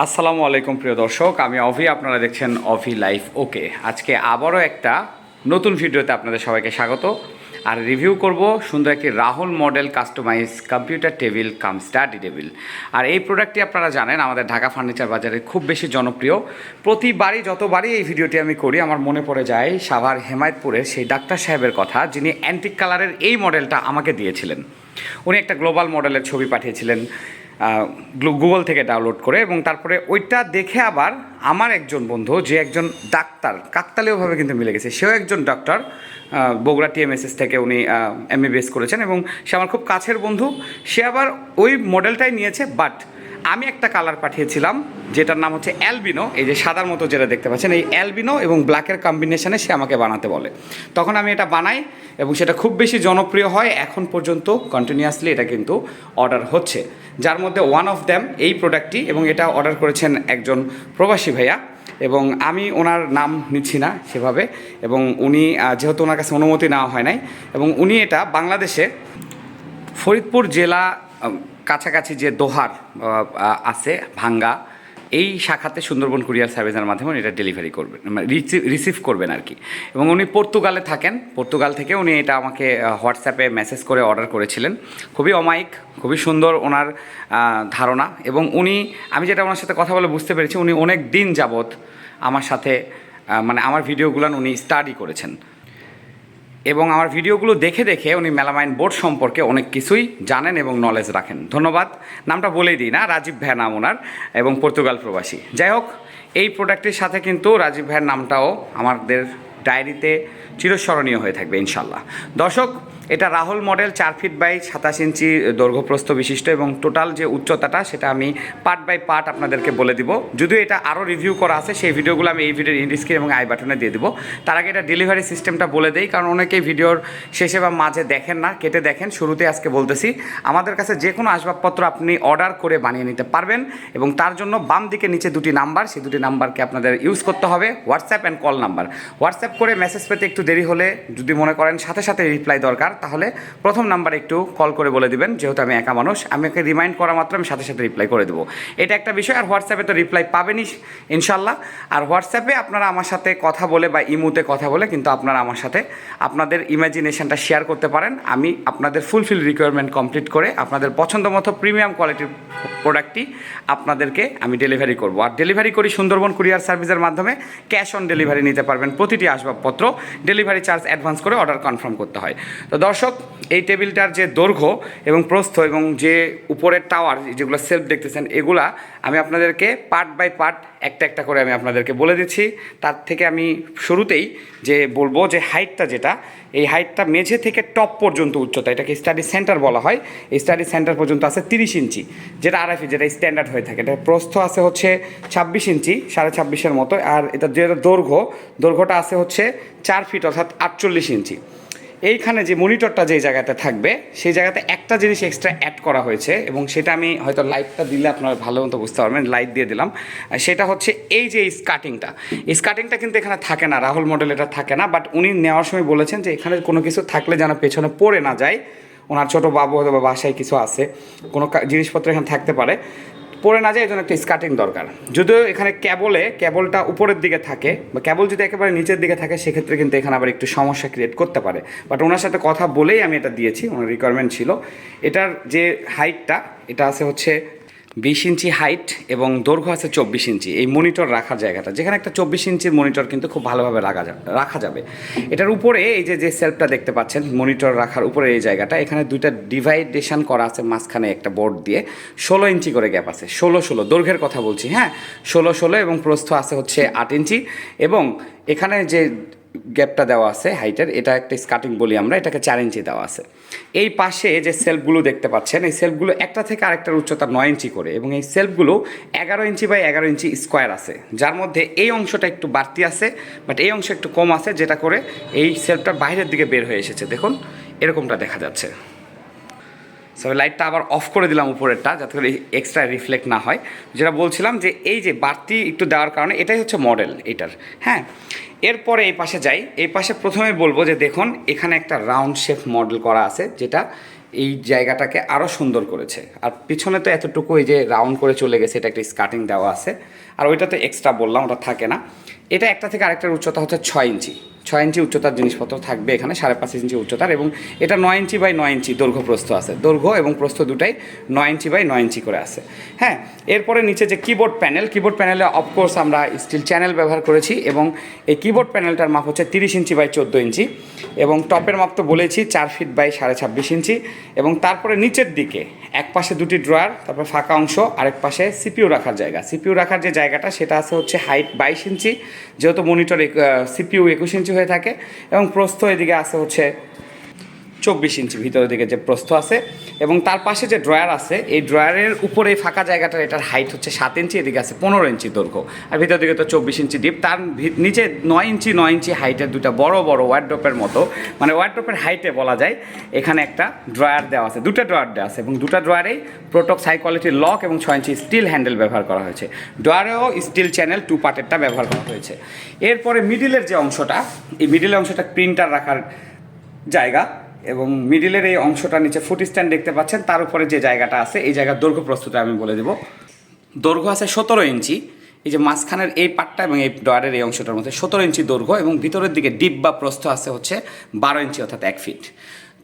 আসসালামু আলাইকুম, প্রিয় দর্শক। আমি অভি, আপনারা দেখছেন অভি লাইফ। ওকে, আজকে আবারও একটা নতুন ভিডিওতে আপনাদের সবাইকে স্বাগত। আর রিভিউ করব সুন্দর একটি Rahul model customize computer table cum study table. আর এই প্রোডাক্টটি আপনারা জানেন, আমাদের ঢাকা ফার্নিচার বাজারে খুব বেশি জনপ্রিয়। প্রতিবারই, যতবারই এই ভিডিওটি আমি করি, আমার মনে পড়ে যায় সাভার হেমায়তপুরের সেই ডাক্তার সাহেবের কথা, যিনি অ্যান্টিক কালারের এই মডেলটা আমাকে দিয়েছিলেন। উনি একটা গ্লোবাল মডেলের ছবি পাঠিয়েছিলেন। গুগল থেকে ডাউনলোড করে এবং তারপরে ওইটা দেখে আবার আমার একজন বন্ধু, যে একজন ডাক্তার কাকতালীয়ভাবে কিন্তু মিলে গেছে। সেও একজন ডাক্তার বগুড়া টিএমএসএস থেকে উনি এমবিবিএস করেছেন এবং সে আমার খুব কাছের বন্ধু। সে আবার ওই মডেলটাই নিয়েছে বাট আমি একটা কালার পাঠিয়েছিলাম, যেটার নাম হচ্ছে অ্যালবিনো। এই যে সাদার মতো যেটা দেখতে পাচ্ছেন, এই অ্যালবিনো এবং ব্ল্যাকের কম্বিনেশনে সে আমাকে বানাতে বলে। তখন আমি এটা বানাই এবং সেটা খুব বেশি জনপ্রিয় হয়, এখন পর্যন্ত কন্টিনিউয়াসলি এটা কিন্তু অর্ডার হচ্ছে। যার মধ্যে ওয়ান অফ দ্যাম এই প্রোডাক্টটি এবং এটা অর্ডার করেছেন একজন প্রবাসী ভাইয়া। এবং আমি ওনার নাম নিচ্ছি না সেভাবে, এবং উনি যেহেতু ওনার কাছে অনুমতি নেওয়া হয় নাই, এবং উনি এটা বাংলাদেশে ফরিদপুর জেলা কাছাকাছি যে দোহার আছে, ভাঙ্গা, এই শাখাতে সুন্দরবন কুরিয়ার সার্ভিসের মাধ্যমে উনি এটা ডেলিভারি করবেন মানে রিসিভ করবেন আর কি। এবং উনি পর্তুগালে থাকেন, পর্তুগাল থেকে উনি এটা আমাকে হোয়াটসঅ্যাপে মেসেজ করে অর্ডার করেছিলেন। খুবই অমায়িক, খুবই সুন্দর ওনার ধারণা এবং উনি, আমি যেটা ওনার সাথে কথা বলে বুঝতে পেরেছি, উনি অনেক দিন যাবৎ আমার সাথে মানে আমার ভিডিওগুলো উনি স্টাডি করেছেন। এবং আমার ভিডিওগুলো দেখে দেখে উনি মেলামাইন বোর্ড সম্পর্কে অনেক কিছুই জানেন এবং নলেজ রাখেন। ধন্যবাদ। নামটা বলেই দিই না, রাজীব ভ্যা নাম ওনার এবং পর্তুগাল প্রবাসী। যাই হোক, এই প্রোডাক্টের সাথে কিন্তু রাজীব ভ্যার নামটাও আমাদের ডায়েরিতে চিরস্মরণীয় হয়ে থাকবে ইনশাল্লাহ দর্শক এটা রাহুল মডেল চার ফিট বাই সাতাশ ইঞ্চি দৈর্ঘ্যপ্রস্থ বিশিষ্ট এবং টোটাল যে উচ্চতাটা সেটা আমি পার্ট বাই পার্ট আপনাদেরকে বলে দিব। যদিও এটা আরও রিভিউ করা আছে, সেই ভিডিওগুলো আমি এই ভিডিওর ইন্ড স্ক্রিন এবং আই বাটনে দিয়ে দিব। তার আগে এটা ডেলিভারি সিস্টেমটা বলে দেই, কারণ অনেকেই ভিডিওর শেষে বা মাঝে দেখেন না, কেটে দেখেন শুরুতে আজকে বলতেছি। আমাদের কাছে যে কোনো আসবাবপত্র আপনি অর্ডার করে বানিয়ে নিতে পারবেন এবং তার জন্য বাম দিকে নিচে দুটি নাম্বার, সেই দুটি নাম্বারকে আপনাদের ইউজ করতে হবে, WhatsApp and call number. WhatsApp করে মেসেজ পেতে একটু দেরি হলে যদি মনে করেন, সাথে সাথে রিপ্লাই দরকার। তাহলে প্রথম নাম্বারে একটু কল করে বলে দিবেন, যেহেতু আমি একা মানুষ, আমি ওকে রিমাইন্ড করা মাত্র আমি সাথে সাথে রিপ্লাই করে দেবো। এটা একটা বিষয়, আর হোয়াটসঅ্যাপে তো রিপ্লাই পাবেনই ইনশাল্লাহ আর হোয়াটসঅ্যাপে আপনারা আমার সাথে কথা বলে বা ইমুতে কথা বলে কিন্তু আপনারা আমার সাথে আপনাদের ইমাজিনেশনটা শেয়ার করতে পারেন। আমি আপনাদের ফুলফিল রিকোয়ারমেন্ট কমপ্লিট করে আপনাদের পছন্দ মতো প্রিমিয়াম কোয়ালিটির প্রোডাক্টটি আপনাদেরকে আমি ডেলিভারি করব। আর ডেলিভারি করি সুন্দরবন কুরিয়ার সার্ভিসের মাধ্যমে ক্যাশ অন ডেলিভারি নিতে পারবেন প্রতিটি আসবাবপত্র। ডেলিভারি চার্জ অ্যাডভান্স করে অর্ডার কনফার্ম করতে হয়। তো দর্শক, এই টেবিলটার যে দৈর্ঘ্য এবং প্রস্থ এবং যে উপরের টাওয়ার, যেগুলো সেলফ দেখতেছেন, এগুলা আমি আপনাদেরকে পার্ট বাই পার্ট একটা একটা করে আমি আপনাদেরকে বলে দিচ্ছি। তার থেকে আমি শুরুতেই যে বলব যে হাইটটা যেটা, এই হাইটটা মেঝে থেকে টপ পর্যন্ত উচ্চতা, এটাকে স্টাডি সেন্টার বলা হয়। এই স্টাডি সেন্টার পর্যন্ত আছে তিরিশ ইঞ্চি, যেটা আরএফি যেটা স্ট্যান্ডার্ড হয়ে থাকে। এটা প্রস্থ আছে হচ্ছে ছাব্বিশ ইঞ্চি, সাড়ে ছাব্বিশের মতো, আর এটা যেটা দৈর্ঘ্য, দৈর্ঘ্যটা আছে হচ্ছে চার ফিট অর্থাৎ আটচল্লিশ ইঞ্চি। এইখানে যে মনিটরটা যে জায়গাতে থাকবে, সেই জায়গাতে একটা জিনিস এক্সট্রা অ্যাড করা হয়েছে এবং সেটা আমি হয়তো লাইটটা দিলে আপনারা ভালো মতো বুঝতে পারবেন লাইট দিয়ে দিলাম। সেটা হচ্ছে এই যে স্কার্টিংটা এই স্কার্টিংটা কিন্তু এখানে থাকে না, রাহুল মডেল এটা থাকে না বাট উনি নেওয়ার সময় বলেছেন যে এখানে কোনো কিছু থাকলে যেন পেছনে পড়ে না যায়। ওনার ছোটো বাবু অথবা বাসায় কিছু আছে, কোনো জিনিসপত্র এখানে থাকতে পারে। পড়ে না যায় এই জন্য একটা স্কার্টিং দরকার। যদিও এখানে ক্যাবলে ক্যাবলটা উপরের দিকে থাকে, বা ক্যাবল যদি একেবারে নিচের দিকে থাকে, সেক্ষেত্রে কিন্তু এখানে আবার একটু সমস্যা ক্রিয়েট করতে পারে। বাট ওনার সাথে কথা বলেই আমি এটা দিয়েছি, ওনার রিকোয়ারমেন্ট ছিল। এটার যে হাইটটা এটা আছে হচ্ছে বিশ ইঞ্চি হাইট এবং দৈর্ঘ্য আছে চব্বিশ ইঞ্চি। এই মনিটর রাখার জায়গাটা, যেখানে একটা চব্বিশ ইঞ্চির মনিটর কিন্তু খুব ভালোভাবে রাখা যাবে রাখা যাবে। এটার উপরে এই যে যে সেলফটা দেখতে পাচ্ছেন মনিটর রাখার উপরে এই জায়গাটা, এখানে দুইটা ডিভাইডেশন করা আছে মাঝখানে একটা বোর্ড দিয়ে। ষোলো ইঞ্চি করে গ্যাপ আছে, ষোলো ষোলো, দৈর্ঘ্যের কথা বলছি হ্যাঁ? ষোলো ষোলো এবং প্রস্থ আছে হচ্ছে আট ইঞ্চি এবং এখানে যে গ্যাপটা দেওয়া আছে হাইটের এটা একটা স্কার্টিং বলি আমরা, এটাকে চার ইঞ্চি দেওয়া আছে। এই পাশে যে সেলফগুলো দেখতে পাচ্ছেন, এই সেলফগুলো একটা থেকে আরেকটার উচ্চতা নয় ইঞ্চি করে, এবং এই সেলফগুলো এগারো ইঞ্চি বাই এগারো ইঞ্চি স্কোয়ার আছে, যার মধ্যে এই অংশটা একটু বাড়তি আছে বাট এই অংশ একটু কম আছে, যেটা করে এই সেলফটা বাইরের দিকে বের হয়ে এসেছে। দেখুন, এরকমটা দেখা যাচ্ছে। সো লাইটটা আবার অফ করে দিলাম উপরেরটা যাতে করে এক্সট্রা রিফ্লেক্ট না হয়। যেটা বলছিলাম যে এই যে বাড়তি একটু দেওয়ার কারণে এটাই হচ্ছে মডেল এটার। হ্যাঁ এরপরে এই পাশে যাই। এই পাশে প্রথমে বলব যে দেখুন, এখানে একটা রাউন্ড শেপ মডেল করা আছে, যেটা এই জায়গাটাকে আরও সুন্দর করেছে। আর পিছনে তো এতটুকু এই যে রাউন্ড করে চলে গেছে, এটা একটা স্কার্টিং দেওয়া আছে। আর ওইটা তো এক্সট্রা বললাম, ওটা থাকে না। এটা একটা থেকে আরেকটার উচ্চতা হচ্ছে ছয় ইঞ্চি। ছয় ইঞ্চি উচ্চতার জিনিসপত্র থাকবে এখানে, সাড়ে পাঁচ ইঞ্চি উচ্চতার এবং এটা নয় ইঞ্চি বাই নয় ইঞ্চি দৈর্ঘ্য প্রস্থ আছে। দৈর্ঘ্য এবং প্রস্থ দুটাই নয় ইঞ্চি বাই নয় ইঞ্চি করে আছে। হ্যাঁ এরপরে নিচে যে কিবোর্ড প্যানেল কিবোর্ড প্যানেলে অফকোর্স আমরা স্টিল চ্যানেল ব্যবহার করেছি এবং এই কিবোর্ড প্যানেলটার মাপ হচ্ছে তিরিশ ইঞ্চি বাই চোদ্দ ইঞ্চি এবং টপের মাপ তো বলেছি চার ফিট বাই সাড়ে ছাব্বিশ ইঞ্চি এবং তারপরে নিচের দিকে এক পাশে দুটি ড্রয়ার তারপর ফাঁকা অংশ, আরেক পাশে সিপিইউ রাখার জায়গা। সিপিইউ রাখার যে জায়গাটা সেটা আছে হচ্ছে হাইট বাইশ ইঞ্চি, যেহেতু মনিটর সিপিইউ একুশ ইঞ্চি হয়ে থাকে এবং প্রস্থ এদিকে আসে হচ্ছে চব্বিশ ইঞ্চি ভিতরের দিকে যে প্রস্থ আছে এবং তার পাশে যে ড্রয়ার আছে, এই ড্রয়ারের উপরে ফাঁকা জায়গাটার এটার হাইট হচ্ছে সাত ইঞ্চি, এদিকে আছে পনেরো ইঞ্চি দৈর্ঘ্য। আর ভিতর দিকে তো চব্বিশ ইঞ্চি ডিপ তার নিচে নয় ইঞ্চি নয় ইঞ্চি হাইটের দুটা বড় বড় ওয়ার্ড্রপের মতো। মানে ওয়ার্ড্রপের হাইটে বলা যায়। এখানে একটা ড্রয়ার দেওয়া আছে, দুটো ড্রয়ার দেওয়া আছে এবং দুটো ড্রয়ারেই প্রোটক হাই কোয়ালিটির লক এবং ছয় ইঞ্চি স্টিল হ্যান্ডেল ব্যবহার করা হয়েছে। ড্রয়ারেও স্টিল চ্যানেল টু পার্টেরটা ব্যবহার করা হয়েছে। এরপরে মিডিলের যে অংশটা, এই মিডিলের অংশটা প্রিন্টার রাখার জায়গা। এবং মিডিলের এই অংশটা নিচে ফুট স্ট্যান্ড দেখতে পাচ্ছেন, তার উপরে যে জায়গাটা আছে, এই জায়গার দৈর্ঘ্য প্রস্তুত আমি বলে দেব। দৈর্ঘ্য আছে সতেরো ইঞ্চি, এই যে মাঝখানের এই পাটটা এবং এই ডয়ারের এই অংশটার মধ্যে সতেরো ইঞ্চি দৈর্ঘ্য এবং ভিতরের দিকে ডিপ বা প্রস্থ আছে হচ্ছে বারো ইঞ্চি অর্থাৎ এক ফিট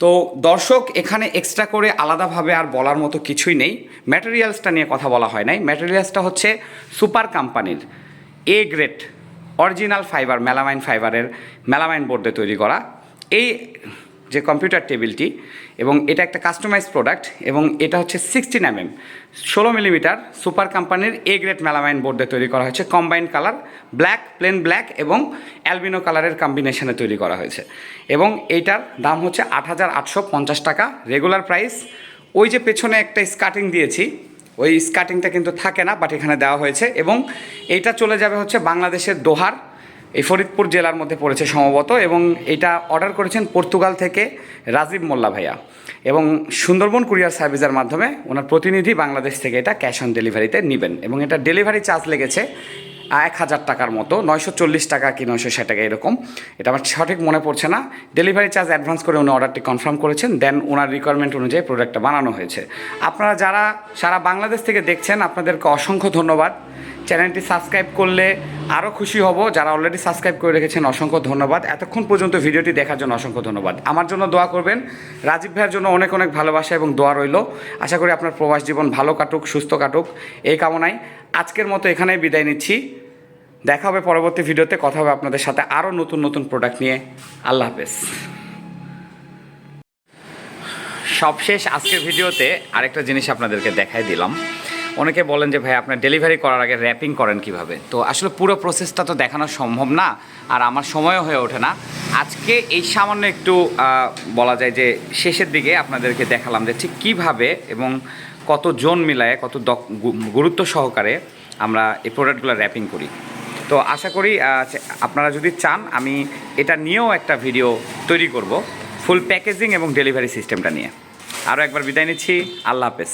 তো দর্শক, এখানে এক্সট্রা করে আলাদাভাবে আর বলার মতো কিছুই নেই। ম্যাটেরিয়ালসটা নিয়ে কথা বলা হয় নাই। ম্যাটেরিয়ালসটা হচ্ছে সুপার কোম্পানির A grade original fibre melamine ফাইবারের মেলামাইন বোর্ডে তৈরি করা। এই যে কম্পিউটার টেবিলটি এবং এটা একটা কাস্টমাইজ প্রোডাক্ট এবং এটা হচ্ছে সিক্সটিন এম এম ষোলো মিলিমিটার সুপার কোম্পানির এ গ্রেড মেলামাইন বোর্ডে তৈরি করা হয়েছে। Combine colour black plain black এবং অ্যালবিনো কালারের কম্বিনেশনে তৈরি করা হয়েছে। এবং এইটার দাম হচ্ছে আট হাজার আটশো পঞ্চাশ টাকা রেগুলার প্রাইস ওই যে পেছনে একটা স্কার্টিং দিয়েছি, ওই স্কার্টিংটা কিন্তু থাকে না বাট এখানে দেওয়া হয়েছে। এবং এইটা চলে যাবে হচ্ছে বাংলাদেশের দোহার এই ফরিদপুর জেলার মধ্যে পড়েছে সম্ভবত এবং এটা অর্ডার করেছেন পর্তুগাল থেকে রাজীব মোল্লা ভাইয়া। এবং সুন্দরবন কুরিয়ার সার্ভিসের মাধ্যমে ওনার প্রতিনিধি বাংলাদেশ থেকে এটা ক্যাশ অন ডেলিভারিতে নেবেন এবং এটা ডেলিভারি চার্জ লেগেছে এক হাজার টাকার মতো, নয়শো চল্লিশ টাকা কি নয়শো ষাট টাকা এরকম। এটা আমার সঠিক মনে পড়ছে না। ডেলিভারি চার্জ অ্যাডভান্স করে উনি অর্ডারটি কনফার্ম করেছেন, দেন ওনার রিকোয়ারমেন্ট অনুযায়ী প্রোডাক্টটা বানানো হয়েছে। আপনারা যারা সারা বাংলাদেশ থেকে দেখছেন, আপনাদেরকে অসংখ্য ধন্যবাদ। চ্যানেলটি সাবস্ক্রাইব করলে আরও খুশি হব। যারা অলরেডি সাবস্ক্রাইব করে রেখেছেন, অসংখ্য ধন্যবাদ। এতক্ষণ পর্যন্ত ভিডিওটি দেখার জন্য অসংখ্য ধন্যবাদ। আমার জন্য দোয়া করবেন। রাজীব ভাইয়ের জন্য অনেক অনেক ভালোবাসা এবং দোয়া রইল। আশা করি আপনার প্রবাস জীবন ভালো কাটুক, সুস্থ কাটুক। এই কামনায় আজকের মতো এখানেই বিদায় নিচ্ছি। দেখা হবে পরবর্তী ভিডিওতে। কথা হবে আপনাদের সাথে আরও নতুন নতুন প্রোডাক্ট নিয়ে। আল্লাহ হাফেজ। সবশেষ আজকের ভিডিওতে আরেকটা জিনিস আপনাদেরকে দেখাই দিলাম। অনেকে বলেন যে, ভাই, আপনার ডেলিভারি করার আগে র্যাপিং করেন কীভাবে? তো আসলে পুরো প্রসেসটা তো দেখানো সম্ভব না, আর আমার সময়ও হয়ে ওঠে না। আজকে এই সামান্য একটু বলা যায় যে, শেষের দিকে আপনাদেরকে দেখালাম যে, ঠিক কীভাবে এবং কত জন মিলায়, কত গুরুত্ব সহকারে আমরা এই প্রোডাক্টগুলো র্যাপিং করি। তো আশা করি আপনারা যদি চান, আমি এটা নিয়েও একটা ভিডিও তৈরি করব ফুল প্যাকেজিং এবং ডেলিভারি সিস্টেমটা নিয়ে। আরও একবার বিদায় নিচ্ছি, আল্লাহ হাফেজ।